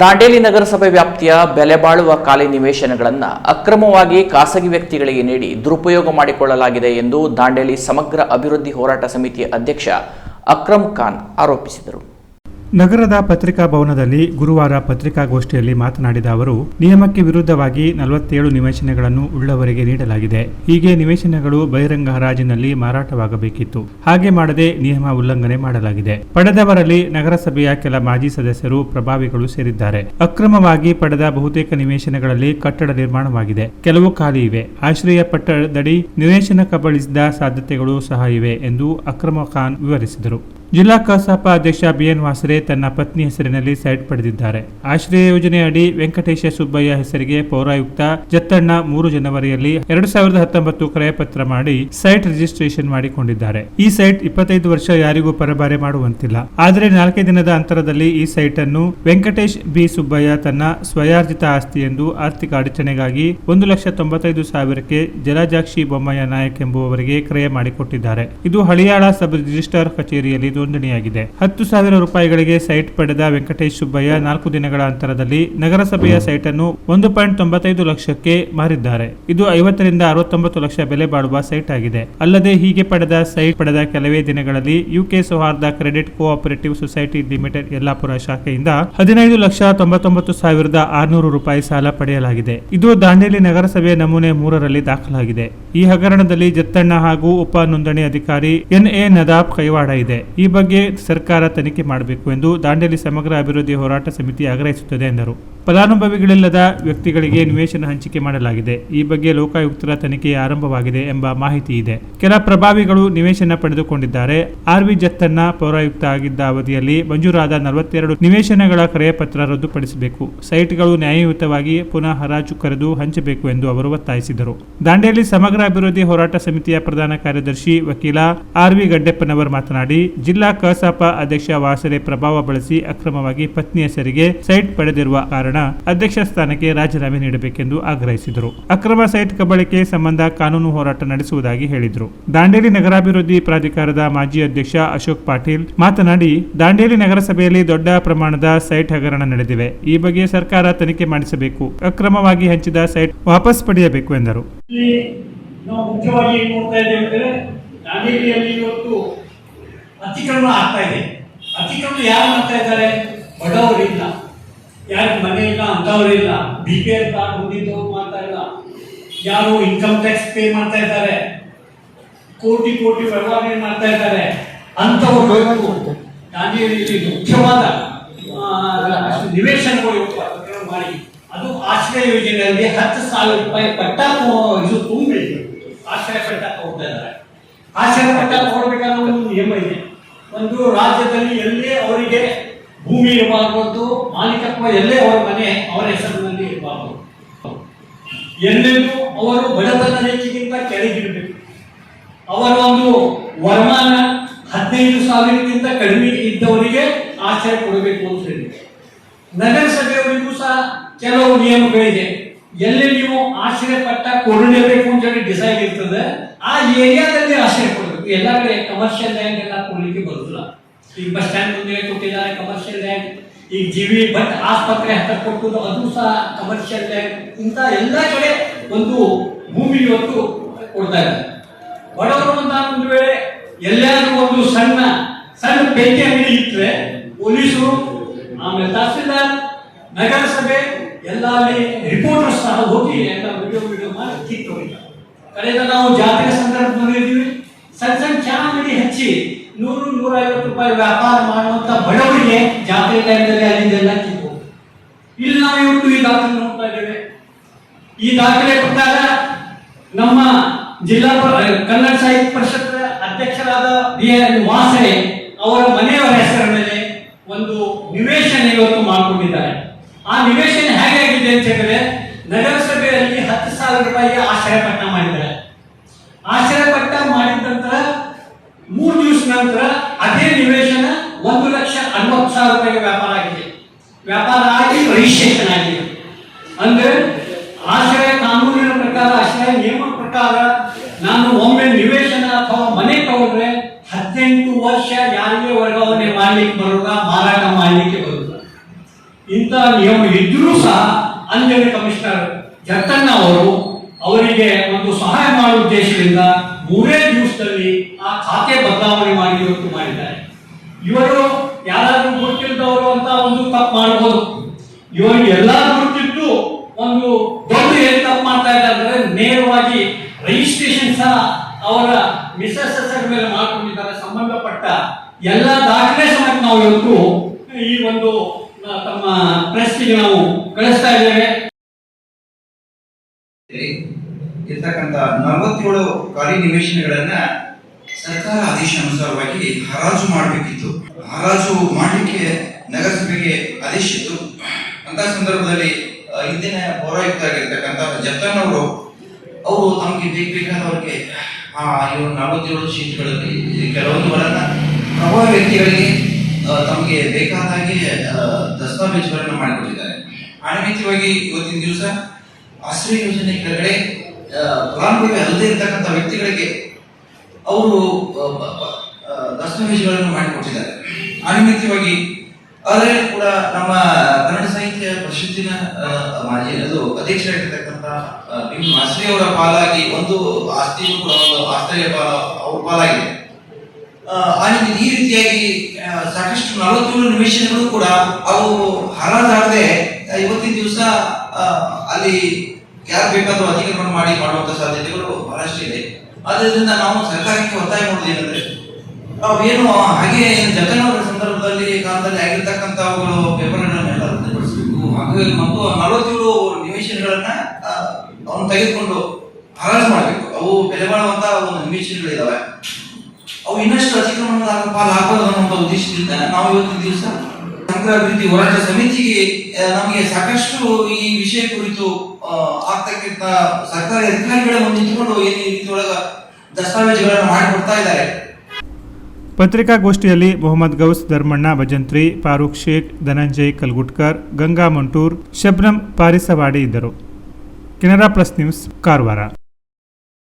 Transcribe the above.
ದಾಂಡೇಲಿ ನಗರಸಭೆ ವ್ಯಾಪ್ತಿಯ ಬೆಲೆ ಬಾಳುವ ಖಾಲಿ ನಿವೇಶನಗಳನ್ನು ಅಕ್ರಮವಾಗಿ ಖಾಸಗಿ ವ್ಯಕ್ತಿಗಳಿಗೆ ನೀಡಿ ದುರುಪಯೋಗ ಮಾಡಿಕೊಳ್ಳಲಾಗಿದೆ ಎಂದು ದಾಂಡೇಲಿ ಸಮಗ್ರ ಅಭಿವೃದ್ಧಿ ಹೋರಾಟ ಸಮಿತಿಯ ಅಧ್ಯಕ್ಷ ಅಕ್ರಮ್ ಖಾನ್ ಆರೋಪಿಸಿದರು. ನಗರದ ಪತ್ರಿಕಾ ಭವನದಲ್ಲಿ ಗುರುವಾರ ಪತ್ರಿಕಾಗೋಷ್ಠಿಯಲ್ಲಿ ಮಾತನಾಡಿದ ಅವರು, ನಿಯಮಕ್ಕೆ ವಿರುದ್ಧವಾಗಿ ನಲವತ್ತೇಳು ನಿವೇಶನಗಳನ್ನು ಉಳ್ಳವರಿಗೆ ನೀಡಲಾಗಿದೆ. ಹೀಗೆ ನಿವೇಶನಗಳು ಬಹಿರಂಗ ಹರಾಜಿನಲ್ಲಿ ಮಾರಾಟವಾಗಬೇಕಿತ್ತು. ಹಾಗೆ ಮಾಡದೆ ನಿಯಮ ಉಲ್ಲಂಘನೆ ಮಾಡಲಾಗಿದೆ. ಪಡೆದವರಲ್ಲಿ ನಗರಸಭೆಯ ಕೆಲ ಮಾಜಿ ಸದಸ್ಯರು ಪ್ರಭಾವಿಗಳು ಸೇರಿದ್ದಾರೆ. ಅಕ್ರಮವಾಗಿ ಪಡೆದ ಬಹುತೇಕ ನಿವೇಶನಗಳಲ್ಲಿ ಕಟ್ಟಡ ನಿರ್ಮಾಣವಾಗಿದೆ. ಕೆಲವು ಖಾಲಿ ಇವೆ. ಆಶ್ರಯ ಪಟ್ಟದಡಿ ನಿವೇಶನ ಕಬಳಿಸಿದ ಸಾಧ್ಯತೆಗಳು ಸಹ ಇವೆ ಎಂದು ಅಕ್ರಮ ಖಾನ್ ವಿವರಿಸಿದರು. ಜಿಲ್ಲಾ ಕಸಾಪ ಅಧ್ಯಕ್ಷ ಬಿಎನ್ ವಾಸರೆ ತನ್ನ ಪತ್ನಿ ಹೆಸರಿನಲ್ಲಿ ಸೈಟ್ ಪಡೆದಿದ್ದಾರೆ. ಆಶ್ರಯ ಯೋಜನೆಯಡಿ ವೆಂಕಟೇಶ ಸುಬ್ಬಯ್ಯ ಹೆಸರಿಗೆ ಪೌರಾಯುಕ್ತ ಜತ್ತಣ್ಣ ಮೂರು ಜನವರಿಯಲ್ಲಿ ಎರಡು ಸಾವಿರದ ಹತ್ತೊಂಬತ್ತು ಕ್ರಯಪತ್ರ ಮಾಡಿ ಸೈಟ್ ರಿಜಿಸ್ಟ್ರೇಷನ್ ಮಾಡಿಕೊಂಡಿದ್ದಾರೆ. ಈ ಸೈಟ್ ಇಪ್ಪತ್ತೈದು ವರ್ಷ ಯಾರಿಗೂ ಪರಬಾರೆ ಮಾಡುವಂತಿಲ್ಲ. ಆದರೆ ನಾಲ್ಕೇ ದಿನದ ಅಂತರದಲ್ಲಿ ಈ ಸೈಟ್ ಅನ್ನು ವೆಂಕಟೇಶ್ ಬಿ ಸುಬ್ಬಯ್ಯ ತನ್ನ ಸ್ವಯಾರ್ಜಿತ ಆಸ್ತಿ ಎಂದು ಆರ್ಥಿಕ ಅಡಚಣೆಗಾಗಿ ಒಂದು ಲಕ್ಷ ತೊಂಬತ್ತೈದು ಸಾವಿರಕ್ಕೆ ಜಲಜಾಕ್ಷಿ ಬೊಮ್ಮಯ್ಯ ನಾಯಕ್ ಎಂಬುವವರಿಗೆ ಕ್ರಯ ಮಾಡಿಕೊಟ್ಟಿದ್ದಾರೆ. ಇದು ಹಳಿಯಾಳ ಸಬ್ ರಿಜಿಸ್ಟ್ರಾರ್ ಕಚೇರಿಯಲ್ಲಿ ನೋಂದಣಿಯಾಗಿದೆ. ಹತ್ತು ಸಾವಿರ ರೂಪಾಯಿಗಳಿಗೆ ಸೈಟ್ ಪಡೆದ ವೆಂಕಟೇಶ್ ಸುಬ್ಬಯ್ಯ ನಾಲ್ಕು ದಿನಗಳ ಅಂತರದಲ್ಲಿ ನಗರಸಭೆಯ ಸೈಟ್ ಅನ್ನು ಒಂದು ಪಾಯಿಂಟ್ ತೊಂಬತ್ತೈದು ಲಕ್ಷಕ್ಕೆ ಮಾರಿದ್ದಾರೆ. ಇದು ಐವತ್ತರಿಂದ ಅರವತ್ತೊಂಬತ್ತು ಲಕ್ಷ ಬೆಲೆ ಬಾಳುವ ಸೈಟ್ ಆಗಿದೆ. ಅಲ್ಲದೆ ಹೀಗೆ ಪಡೆದ ಸೈಟ್ ಪಡೆದ ಕೆಲವೇ ದಿನಗಳಲ್ಲಿ UK Souharda credit cooperative society limited Yellapur ಶಾಖೆಯಿಂದ ಹದಿನೈದು ಲಕ್ಷ ತೊಂಬತ್ತೊಂಬತ್ತು ಸಾವಿರದ ಆರುನೂರು ರೂಪಾಯಿ ಸಾಲ ಪಡೆಯಲಾಗಿದೆ. ಇದು ದಾಂಡೇಲಿ ನಗರಸಭೆ ನಮೂನೆ ಮೂರರಲ್ಲಿ ದಾಖಲಾಗಿದೆ. ಈ ಹಗರಣದಲ್ಲಿ ಜತ್ತಣ್ಣ ಹಾಗೂ ಉಪ ನೋಂದಣಿ ಅಧಿಕಾರಿ ಎನ್ ಎ ನದಾಬ್ ಕೈವಾಡ ಇದೆ. ಈ ಬಗ್ಗೆ ಸರ್ಕಾರ ತನಿಖೆ ಮಾಡಬೇಕು ಎಂದು ದಾಂಡೇಲಿ ಸಮಗ್ರ ಅಭಿವೃದ್ಧಿ ಹೋರಾಟ ಸಮಿತಿ ಆಗ್ರಹಿಸುತ್ತದೆ ಎಂದರು. ಫಲಾನುಭವಿಗಳಿಲ್ಲದ ವ್ಯಕ್ತಿಗಳಿಗೆ ನಿವೇಶನ ಹಂಚಿಕೆ ಮಾಡಲಾಗಿದೆ. ಈ ಬಗ್ಗೆ ಲೋಕಾಯುಕ್ತರ ತನಿಖೆ ಆರಂಭವಾಗಿದೆ ಎಂಬ ಮಾಹಿತಿ ಇದೆ. ಕೆಲ ಪ್ರಭಾವಿಗಳು ನಿವೇಶನ ಪಡೆದುಕೊಂಡಿದ್ದಾರೆ. ಆರ್ ವಿ ಜತ್ತಣ್ಣ ಪೌರಾಯುಕ್ತ ಆಗಿದ್ದ ಅವಧಿಯಲ್ಲಿ ಮಂಜೂರಾದ ನಲವತ್ತೆರಡು ನಿವೇಶನಗಳ ಕ್ರಯಪತ್ರ ರದ್ದುಪಡಿಸಬೇಕು. ಸೈಟ್ಗಳು ನ್ಯಾಯಯುತವಾಗಿ ಪುನಃ ಹರಾಜು ಕರೆದು ಹಂಚಬೇಕು ಎಂದು ಅವರು ಒತ್ತಾಯಿಸಿದರು. ದಾಂಡೇಲಿ ಸಮಗ್ರ ಅಭಿವೃದ್ಧಿ ಹೋರಾಟ ಸಮಿತಿಯ ಪ್ರಧಾನ ಕಾರ್ಯದರ್ಶಿ ವಕೀಲ ಆರ್ ವಿ ಗಡ್ಡೆಪ್ಪನವರ್ ಮಾತನಾಡಿ ಜಿಲ್ಲಾ ಕಸಾಪ ಅಧ್ಯಕ್ಷ ವಾಸರೆ ಪ್ರಭಾವ ಬಳಸಿ ಅಕ್ರಮವಾಗಿ ಪತ್ನಿ ಹೆಸರಿಗೆ ಸೈಟ್ ಪಡೆದಿರುವ ಕಾರಣ ಅಧ್ಯಕ್ಷ ಸ್ಥಾನಕ್ಕೆ ರಾಜೀನಾಮೆ ನೀಡಬೇಕೆಂದು ಆಗ್ರಹಿಸಿದರು. ಅಕ್ರಮ ಸೈಟ್ ಕಬಳಿಕೆ ಸಂಬಂಧ ಕಾನೂನು ಹೋರಾಟ ನಡೆಸುವುದಾಗಿ ಹೇಳಿದರು. ದಾಂಡೇಲಿ ನಗರಾಭಿವೃದ್ಧಿ ಪ್ರಾಧಿಕಾರದ ಮಾಜಿ ಅಧ್ಯಕ್ಷ ಅಶೋಕ್ ಪಾಟೀಲ್ ಮಾತನಾಡಿ, ದಾಂಡೇಲಿ ನಗರಸಭೆಯಲ್ಲಿ ದೊಡ್ಡ ಪ್ರಮಾಣದ ಸೈಟ್ ಹಗರಣ ನಡೆದಿವೆ. ಈ ಬಗ್ಗೆ ಸರ್ಕಾರ ತನಿಖೆ ಮಾಡಿಸಬೇಕು, ಅಕ್ರಮವಾಗಿ ಹಂಚಿದ ಸೈಟ್ ವಾಪಸ್ ಪಡೆಯಬೇಕು ಎಂದರು. ಅತಿಕ್ರಮಣ ಆಗ್ತಾ ಇದೆ. ಅತಿಕ್ರಮಣ ಯಾರು ಮಾಡ್ತಾ ಇದ್ದಾರೆ? ಬಡವರಿಲ್ಲ ಯಾರು ಮನೆ ಇಲ್ಲ ಅಂತವರಿಲ್ಲ ಬಿ ಪಿ ಎಲ್ ಕಾರ್ಡ್ ಹೊಂದಿದ್ದವ್ರು ಮಾಡ್ತಾ ಇಲ್ಲ. ಯಾರು ಇನ್ಕಮ್ ಟ್ಯಾಕ್ಸ್ ಪೇ ಮಾಡ್ತಾ ಇದ್ದಾರೆ? ಕೋಟಿ ಕೋಟಿ ವ್ಯವಹಾರ ಮಾಡ್ತಾ ಇದ್ದಾರೆ. ಅಂತವರು ಗಾಂಧಿಯಲ್ಲಿ ಮುಖ್ಯವಾದ ನಿವೇಶನಗಳು ಮಾಡಿ. ಅದು ಆಶ್ರಯ ಯೋಜನೆಯಲ್ಲಿ ಹತ್ತು ಸಾವಿರ ರೂಪಾಯಿ ಪಟ್ಟ ಇದು ತುಂಬಿ. ಆಶ್ರಯ ಪಟ್ಟ ತಗೊಳ್ತಾ ಇದ್ದಾರೆ. ಆಶ್ರಯ ಪಟ್ಟ ತಗೊಳ್ಬೇಕಾದ್ರೆ ಒಂದು ನಿಯಮ ಇದೆ. ಒಂದು ರಾಜ್ಯದಲ್ಲಿ ಎಲ್ಲೇ ಅವರಿಗೆ ಭೂಮಿ ಇರಬಾರ್ದು, ಮಾಲೀಕತ್ವ ಎಲ್ಲೇ ಅವರ ಮನೆ, ಅವರ ಹೆಸರಿನಲ್ಲಿ ಇರಬಾರ್ದು. ಎಲ್ಲೆಲ್ಲೂ ಅವರು ಬಡತನ ರೇಖೆಗಿಂತ ಕೆಳಗಿರಬೇಕು. ಅವರ ಒಂದು ವರಮಾನ ಹದಿನೈದು ಸಾವಿರಕ್ಕಿಂತ ಕಡಿಮೆ ಇದ್ದವರಿಗೆ ಆಶ್ರಯ ಕೊಡಬೇಕು ಅಂತ ಹೇಳಿ ನಗರಸಭೆಯವರಿಗೂ ಸಹ ಕೆಲವು ನಿಯಮಗಳಿದೆ. ಎಲ್ಲಿ ನೀವು ಆಶ್ರಯ ಪಟ್ಟ ಕೊಡಲೇಬೇಕು ಅಂತ ಹೇಳಿ ಡಿಸೈಡ್ ಇರ್ತದೆ. ಆ ಏರಿಯಾದಲ್ಲಿ ಆಶ್ರಯ ಎಲ್ಲ ಕಡೆ ಕಮರ್ಷಿಯಲ್ ಲ್ಯಾಂಡ್ ಎಲ್ಲ ಕೊಡ್ಲಿಕ್ಕೆ ಬರುದಿಲ್ಲ. ಈಗ ಬಸ್ ಸ್ಟ್ಯಾಂಡ್ ಮುಂದೆ ಕೊಟ್ಟಿದ್ದಾರೆ ಕಮರ್ಷಿಯಲ್ ಲ್ಯಾಂಡ್ ಈಗ ಜಿವಿ ಭಟ್ ಆಸ್ಪತ್ರೆ ಹತ್ತಿರ ಕೊಟ್ಟುದು ಅದು ಸಹ ಕಮರ್ಷಿಯಲ್ ಲ್ಯಾಂಡ್ ಇಂತ ಎಲ್ಲ ಕಡೆ ಒಂದು ಭೂಮಿ ಇವತ್ತು ಕೊಡ್ತಾ ಇದ್ದಾರೆ ಬಡವರು ಅಂತ ಒಂದು ವೇಳೆ ಎಲ್ಲಾದ್ರೂ ಒಂದು ಸಣ್ಣ ಸಣ್ಣ ಪೇಟೆ ಅಂಗಡಿ ಇಟ್ಟರೆ ಪೊಲೀಸರು, ಆಮೇಲೆ ತಹಸೀಲ್ದಾರ್, ನಗರಸಭೆ, ಎಲ್ಲ ಅಲ್ಲಿ ರಿಪೋರ್ಟರ್ಸ್ ಸಹ ಹೋಗಿ ಎಲ್ಲ ವಿಡಿಯೋ ವಿಡಿಯೋ ಮಾಡಿ ಕಿತ್ತು ಹೋಗಿದ್ದಾರೆ ಕಳೆದ ನಾವು ಜಾತ್ರೆ ಸಂದರ್ಭದಲ್ಲಿ ಸಣ್ಣ ಸಣ್ಣ ಚಾ ಅಂಗಡಿ ಹಚ್ಚಿ ನೂರು ನೂರ ಐವತ್ತು ರೂಪಾಯಿ ವ್ಯಾಪಾರ ಮಾಡುವಂತ ಬಡವರಿಗೆ ಜಾತ್ರೆ ಟೈಮ್ನಲ್ಲಿ ಅಲ್ಲಿಂದೆಲ್ಲ ಕಿತ್ತು. ಇಲ್ಲಿ ನಾವು ಇವತ್ತು ಈ ದಾಖಲೆ ನೋಡ್ತಾ ಇದ್ದೇವೆ ಈ ದಾಖಲೆ ಪ್ರಕಾರ ನಮ್ಮ ಜಿಲ್ಲಾ ಕನ್ನಡ ಸಾಹಿತ್ಯ ಪರಿಷತ್ ಅಧ್ಯಕ್ಷರಾದ ಬಿ ಎನ್ ವಾಸನೆ ಅವರ ಮನೆಯವರ ಹೆಸರ ಮೇಲೆ ಒಂದು ನಿವೇಶನ ಇವತ್ತು ಮಾಡಿಕೊಂಡಿದ್ದಾರೆ ಆ ನಿವೇಶನ ಹೇಗಾಗಿದೆ ಅಂತ ಹೇಳಿದ್ರೆ ನಗರಸಭೆಯಲ್ಲಿ ಹತ್ತು ಸಾವಿರ ರೂಪಾಯಿಗೆ ಆಶ್ರಯ ಪಟ್ಟ ಮಾಡಿದ್ದಾರೆ ಆಶ್ರಯ ಪಟ್ಟ ಮಾಡಿದ ನಂತರ ಮೂರು ದಿವಸ ನಂತರ ಅದೇ ನಿವೇಶನ ಒಂದು ಲಕ್ಷ ಅರವತ್ತು ಸಾವಿರ ರೂಪಾಯಿಗೆ ವ್ಯಾಪಾರ ಆಗಿದೆ ವ್ಯಾಪಾರ ಆಗಿ ರಿಜಿಸ್ಟ್ರೇಷನ್ ಆಗಿದೆ ಅಂದ್ರೆ ಆಶ್ರಯ ಕಾನೂನಿನ ಪ್ರಕಾರ ಆಶ್ರಯ ನಿಯಮ ಪ್ರಕಾರ ನಾನು ಒಮ್ಮೆ ನಿವೇಶನ ಅಥವಾ ಮನೆ ತಗೊಂಡ್ರೆ ಹದಿನೆಂಟು ವರ್ಷ ಯಾರಿಗೆ ವರ್ಗಾವಣೆ ಮಾಡ್ಲಿಕ್ಕೆ ಬರೋದ ಮಾರಾಟ ಮಾಡ್ಲಿಕ್ಕೆ ಬರೋದ ಇಂಥ ನಿಯಮ ಇದ್ರೂ ಸಹ ಅಂಜನ ಕಮಿಷನರ್ ಜತ್ತಣ್ಣ ಅವರು ಅವರಿಗೆ ಒಂದು ಸಹಾಯ ಮಾಡುವ ಉದ್ದೇಶದಿಂದ ಮೂರೇ ದಿವಸದಲ್ಲಿ ಆ ಖಾತೆ ಬದಲಾವಣೆ ಮಾಡಿ ಇವತ್ತು ಮಾಡಿದ್ದಾರೆ. ಇವರು ಯಾರಾದರೂ ಗುರುತಿದ್ದವರು ಅಂತ ಒಂದು ತಪ್ಪು ಮಾಡಬಹುದು ಇವರು ಎಲ್ಲ ಗುರುತಿದ್ದು ಒಂದು ದೊಡ್ಡ ಏನ್ ತಪ್ಪು ಮಾಡ್ತಾ ಇದ್ದಾರೆ ನೇರವಾಗಿ ರಿಜಿಸ್ಟ್ರೇಷನ್ ಸಹ ಅವರ ಮಿಸಸ್ ಹೆಸರ ಮೇಲೆ ಮಾಡ್ಕೊಂಡಿದ್ದಾರೆ. ಸಂಬಂಧಪಟ್ಟ ಎಲ್ಲ ದಾಖಲೆ ಸಮೇತ ನಾವು ಇವತ್ತು ಈ ಒಂದು ಆ, ತಮ್ಮ ಪ್ರೆಸ್ಗೆ ನಾವು ಕಳಿಸ್ತಾ ಇದ್ದೇವೆ. ಇರ್ತಕ್ಕಂತ ನಲವತ್ತೇಳು ಖಾಲಿ ನಿವೇಶನಗಳನ್ನ ಸರ್ಕಾರ ಆದೇಶಾನುಸಾರವಾಗಿ ಹರಾಜು ಮಾಡಬೇಕಿತ್ತು. ಹರಾಜು ಮಾಡಲಿಕ್ಕೆ ನಗರಸಭೆಗೆ ಆದೇಶಿತ್ತು ಅಂತ ಸಂದರ್ಭದಲ್ಲಿ ಹಿಂದಿನ ಪೌರಾಯುಕ್ತ ಪೌರಾಯುಕ್ತರಾಗಿರ್ತಕ್ಕಂಥ ಜತನ್ ಅವರು ಅವರು ತಮಗೆ ಬೇಕಾದವರಿಗೆ ಆ ಇವರು ನಲವತ್ತೇಳು ಶೀಟ್ಗಳಲ್ಲಿ ಕೆಲವೊಂದುಗಳನ್ನ ಪ್ರಭಾವ ವ್ಯಕ್ತಿಗಳಿಗೆ ತಮಗೆ ಬೇಕಾದ ಹಾಗೆ ಆ, ದಸ್ತಾವೇಜುಗಳನ್ನು ಮಾಡಿಕೊಟ್ಟಿದ್ದಾರೆ. ಆ ನಿಮಿತ್ತವಾಗಿ ಇವತ್ತಿನ ದಿವಸ ಆಶ್ರಯ ಯೋಜನೆ ಕೆಳಗಡೆ ಫಲಾನುಭವಿ ಅಲ್ಲದೆ ಇರ್ತಕ್ಕಂಥ ವ್ಯಕ್ತಿಗಳಿಗೆ ಅವರು ದಸ್ತಾವೇಜುಗಳನ್ನು ಮಾಡಿಕೊಟ್ಟಿದ್ದಾರೆ. ಆ ಆದರೆ ಕೂಡ ನಮ್ಮ ಕನ್ನಡ ಸಾಹಿತ್ಯ ಪರಿಷತ್ತಿನ ಮಾಜಿ ಅದು ಅಧ್ಯಕ್ಷರಾಗಿರ್ತಕ್ಕಂಥ ಭೀಮ್ ಅವರ ಪಾಲಾಗಿ ಒಂದು ಆಸ್ತಿಯೂ ಕೂಡ ಒಂದು ಆಸ್ತಿಯ ಪಾಲ, ಅವ್ರ ಪಾಲಾಗಿದೆ. ಈ ರೀತಿಯಾಗಿ ಸಾಕಷ್ಟು ನಲವತ್ತೇಳು ನಿಮಿಷಗಳು ಕೂಡ ಅವು ಹರಾಜಾಗದೆ ಇವತ್ತಿನ ದಿವಸ ಅಲ್ಲಿ ಯಾರು ಬೇಕಾದ್ರೂ ಅಧಿಕಾರ ಮಾಡಿ ಮಾಡುವಂತ ಸಾಧ್ಯತೆಗಳು ಬಹಳಷ್ಟು ಇದೆ. ಆದ್ದರಿಂದ ನಾವು ಸರ್ಕಾರಕ್ಕೆ ಒತ್ತಾಯ ಮಾಡೋದು ಅವೇನು ಹಾಗೆ ಜತನ ಅವರ ಸಂದರ್ಭದಲ್ಲಿ ಕಾಲದಲ್ಲಿ ಆಗಿರ್ತಕ್ಕಂಥವುಗಳು ಪೇಪರ್ಗಳನ್ನೆಲ್ಲ ರದ್ದುಪಡಿಸಬೇಕು ಹಾಗೆ ಮತ್ತು ನಲವತ್ತೇಳು ನಿವೇಶನಗಳನ್ನ ಅವನು ತೆಗೆದುಕೊಂಡು ಹಾರಾಟ ಮಾಡಬೇಕು. ಅವು ಬೆಲೆ ಬಾಳುವಂತ ಒಂದು ನಿವೇಶನಗಳಿದಾವೆ. ಅವು ಇನ್ನಷ್ಟು ಅತಿಕ್ರಮಣದ ಪಾಲು ಹಾಕೋದು ಅನ್ನುವಂಥ ಉದ್ದೇಶದಿಂದ ನಾವು ಇವತ್ತಿನ ದಿವಸ ಸಮಗ್ರ ಅಭಿವೃದ್ಧಿ ಹೋರಾಟ ಸಮಿತಿಗೆ ನಮಗೆ ಸಾಕಷ್ಟು ಈ ವಿಷಯ ಕುರಿತು ಆಗ್ತಕ್ಕಂತ ಸರ್ಕಾರಿ ಅಧಿಕಾರಿಗಳ ಮುಂದೆ ನಿಂತುಕೊಂಡು ಈ ರೀತಿ ಒಳಗ ದಸ್ತಾವೇಜುಗಳನ್ನು ಮಾಡಿಕೊಡ್ತಾ ಇದ್ದಾರೆ. ಪತ್ರಿಕಾಗೋಷ್ಠಿಯಲ್ಲಿ ಮೊಹಮ್ಮದ್ ಗೌಸ್ ಧರ್ಮಣ್ಣ ಭಜಂತ್ರಿ, ಫಾರೂಕ್ ಶೇಖ್, ಧನಂಜಯ್ ಕಲ್ಗುಟ್ಕರ್, ಗಂಗಾ ಮಂಟೂರ್, ಶಬ್ನಂ ಪಾರಿಸವಾಡಿ ಇದ್ದರು. Canara plus news, Karwar.